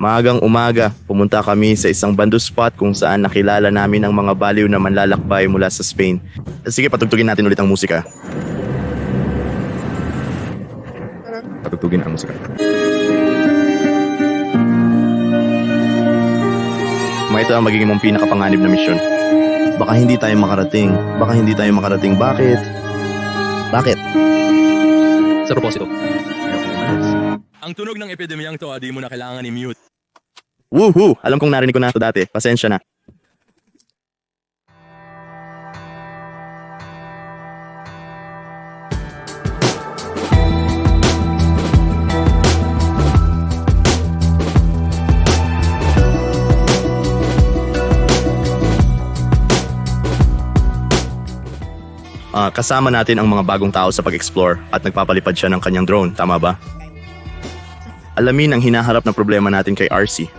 Maagang umaga, pumunta kami sa isang bando spot kung saan nakilala namin ang mga baliw na manlalakbay mula sa Spain. Sige, patugtugin natin ulit ang musika. Patugtugin ang musika. Ma, ito ang magiging mong pinakapanganib na misyon. Baka hindi tayo makarating. Baka hindi tayo makarating. Bakit? Bakit? Sa proposito. Ang tunog ng epidemyang to, di mo na kailangan i-mute. Woohoo! Alam kong narinig ko na ito dati. Pasensya na. Ah, kasama natin ang mga bagong tao sa pag-explore at nagpapalipad siya ng kanyang drone, tama ba? Alamin ang hinaharap na problema natin kay RC.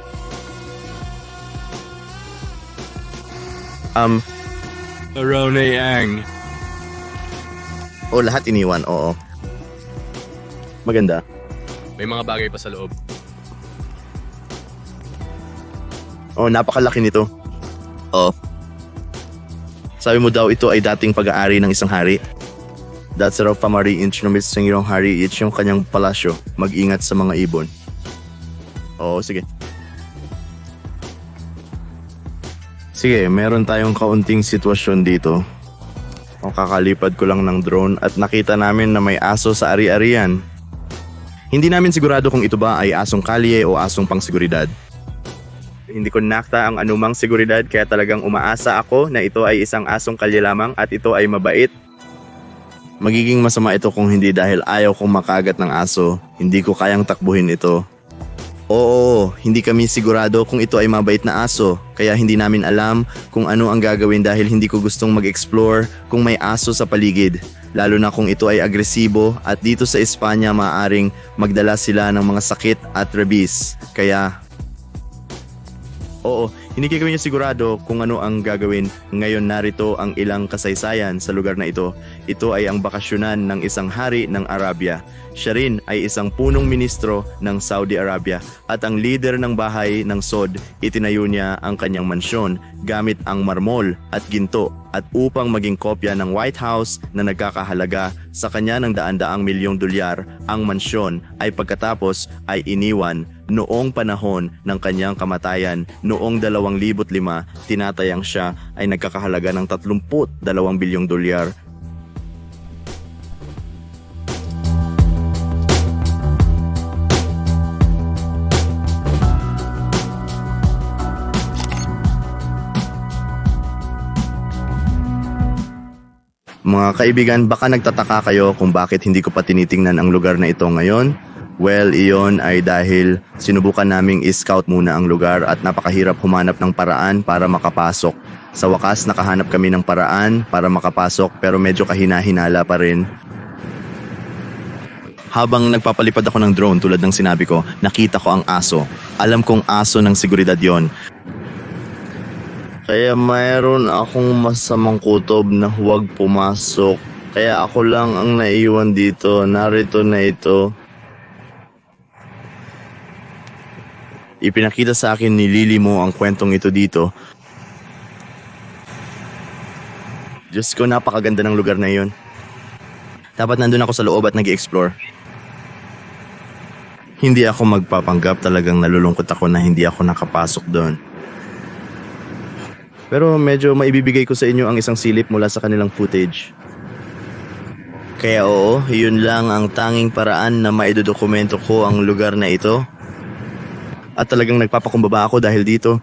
Um, Arone Ang. o lahat iniwan, oo. Maganda. May mga bagay pa sa loob. Oh, napakalaki nito. Oh. Sabi mo daw ito ay dating pag-aari ng isang hari. That's raw pamari inch sa ngirong hari it's yung kanyang palasyo. Mag-ingat sa mga ibon. Oo, sige. Sige, meron tayong kaunting sitwasyon dito. O kakalipad ko lang ng drone at nakita namin na may aso sa ari-arian. Hindi namin sigurado kung ito ba ay asong kalye o asong pangseguridad. Hindi ko nakta ang anumang seguridad kaya talagang umaasa ako na ito ay isang asong kalye lamang at ito ay mabait. Magiging masama ito kung hindi dahil ayaw kong makagat ng aso. Hindi ko kayang takbuhin ito. Oo, hindi kami sigurado kung ito ay mabait na aso. Kaya hindi namin alam kung ano ang gagawin dahil hindi ko gustong mag-explore kung may aso sa paligid. Lalo na kung ito ay agresibo at dito sa Espanya maaaring magdala sila ng mga sakit at rabies. Kaya Oo, hindi kami sigurado kung ano ang gagawin. Ngayon narito ang ilang kasaysayan sa lugar na ito. Ito ay ang bakasyonan ng isang hari ng Arabia. Siya rin ay isang punong ministro ng Saudi Arabia at ang leader ng bahay ng Sod, itinayo niya ang kanyang mansyon gamit ang marmol at ginto at upang maging kopya ng White House na nagkakahalaga sa kanya ng daan-daang milyong dolyar, ang mansyon ay pagkatapos ay iniwan noong panahon ng kanyang kamatayan noong 2005 tinatayang siya ay nagkakahalaga ng 32 bilyong dolyar Mga kaibigan, baka nagtataka kayo kung bakit hindi ko pa tinitingnan ang lugar na ito ngayon. Well, iyon ay dahil sinubukan naming i-scout muna ang lugar at napakahirap humanap ng paraan para makapasok. Sa wakas, nakahanap kami ng paraan para makapasok pero medyo kahina-hinala pa rin. Habang nagpapalipad ako ng drone tulad ng sinabi ko, nakita ko ang aso. Alam kong aso ng seguridad yon. Kaya mayroon akong masamang kutob na huwag pumasok. Kaya ako lang ang naiwan dito. Narito na ito. Ipinakita sa akin ni Lily mo ang kwentong ito dito. Diyos ko, napakaganda ng lugar na iyon. Dapat nandun ako sa loob at nag explore Hindi ako magpapanggap talagang nalulungkot ako na hindi ako nakapasok doon. Pero medyo maibibigay ko sa inyo ang isang silip mula sa kanilang footage. Kaya oo, yun lang ang tanging paraan na maidodokumento ko ang lugar na ito. At talagang nagpapakumbaba ako dahil dito.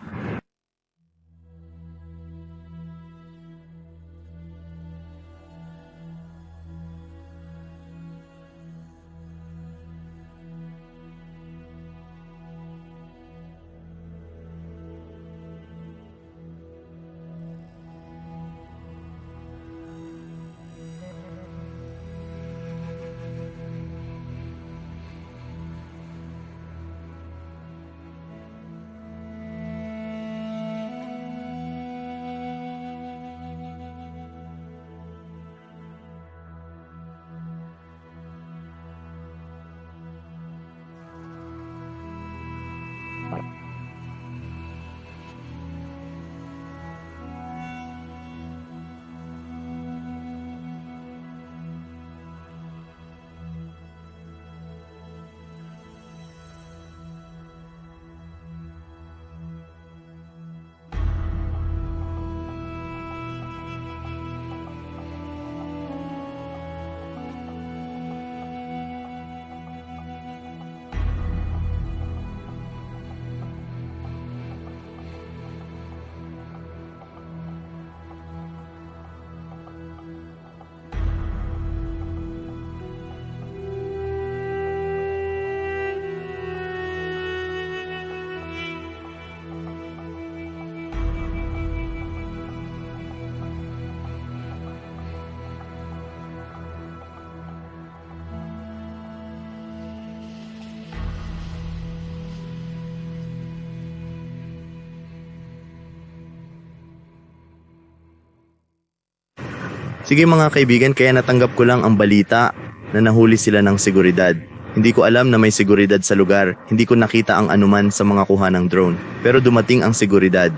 Sige mga kaibigan, kaya natanggap ko lang ang balita na nahuli sila ng seguridad. Hindi ko alam na may seguridad sa lugar. Hindi ko nakita ang anuman sa mga kuha ng drone. Pero dumating ang seguridad.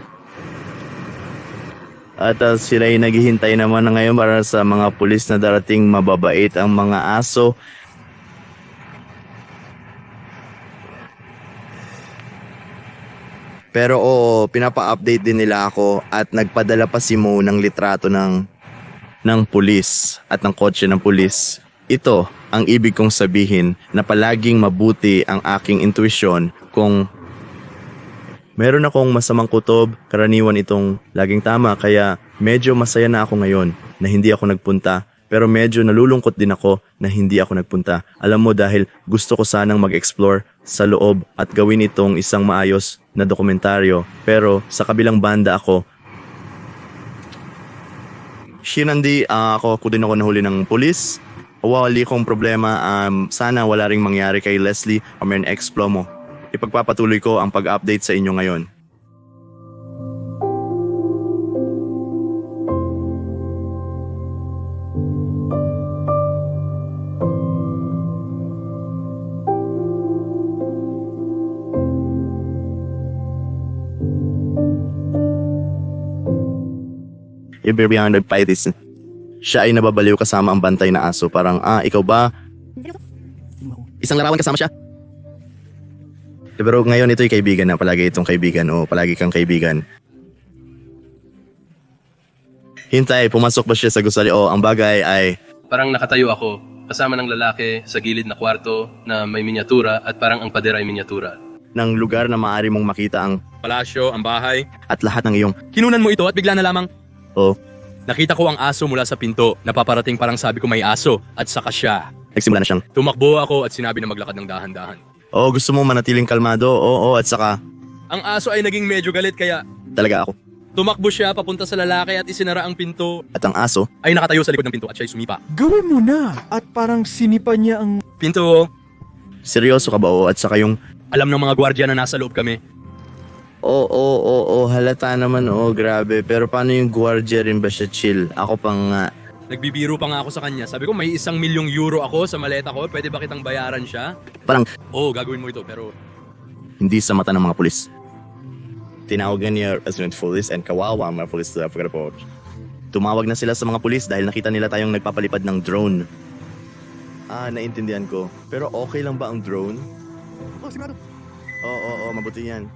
At uh, sila ay naghihintay naman na ngayon para sa mga pulis na darating mababait ang mga aso. Pero oo, pinapa-update din nila ako at nagpadala pa si Mo ng litrato ng ng pulis at ng kotse ng pulis. Ito ang ibig kong sabihin na palaging mabuti ang aking intuition kung meron akong masamang kutob, karaniwan itong laging tama kaya medyo masaya na ako ngayon na hindi ako nagpunta pero medyo nalulungkot din ako na hindi ako nagpunta. Alam mo dahil gusto ko sanang mag-explore sa loob at gawin itong isang maayos na dokumentaryo pero sa kabilang banda ako Shinandi, ah, ako ko din ako nahuli ng pulis. Wali kong problema, um, sana wala ring mangyari kay Leslie o may ex-plo mo. Ipagpapatuloy ko ang pag-update sa inyo ngayon. Beyond the Pythis. Siya ay nababaliw kasama ang bantay na aso. Parang, ah, ikaw ba? Isang larawan kasama siya. Pero ngayon ito'y kaibigan na. Palagi itong kaibigan o palagi kang kaibigan. Hintay, pumasok ba siya sa gusali? O, ang bagay ay... Parang nakatayo ako, kasama ng lalaki sa gilid na kwarto na may minyatura at parang ang pader ay minyatura. ng lugar na maaari mong makita ang Palasyo, ang bahay. at lahat ng iyong Kinunan mo ito at bigla na lamang oh, nakita ko ang aso mula sa pinto. Napaparating parang sabi ko may aso at saka siya. nagsimula na siyang Tumakbo ako at sinabi na maglakad ng dahan-dahan. oh, gusto mo manatiling kalmado? Oo, at saka Ang aso ay naging medyo galit kaya talaga ako. tumakbo siya papunta sa lalaki at isinara ang pinto. At ang aso, Ay nakatayo sa likod ng pinto at siya ay sumipa. Gawin mo na! At parang sinipa niya ang... Pinto, seryoso ka ba? Oo, at saka yung alam ng mga gwardiya na nasa loob kami. Oo, oo, oo, oo, halata naman, oo, grabe. Pero paano yung gwardiya rin ba siya chill? Ako pang nga. Nagbibiro pa nga ako sa kanya. Sabi ko, may isang milyong euro ako sa maleta ko. Pwede ba kitang bayaran siya? Parang Oo, gagawin mo ito. Pero hindi sa mata ng mga pulis. Tinawagan niya as police and kawawa ang mga pulis sa Africa po. Tumawag na sila sa mga pulis dahil nakita nila tayong nagpapalipad ng drone. Ah, naintindihan ko. Pero okay lang ba ang drone? Oh, sigurado. Oo, oo, oo, mabuti yan.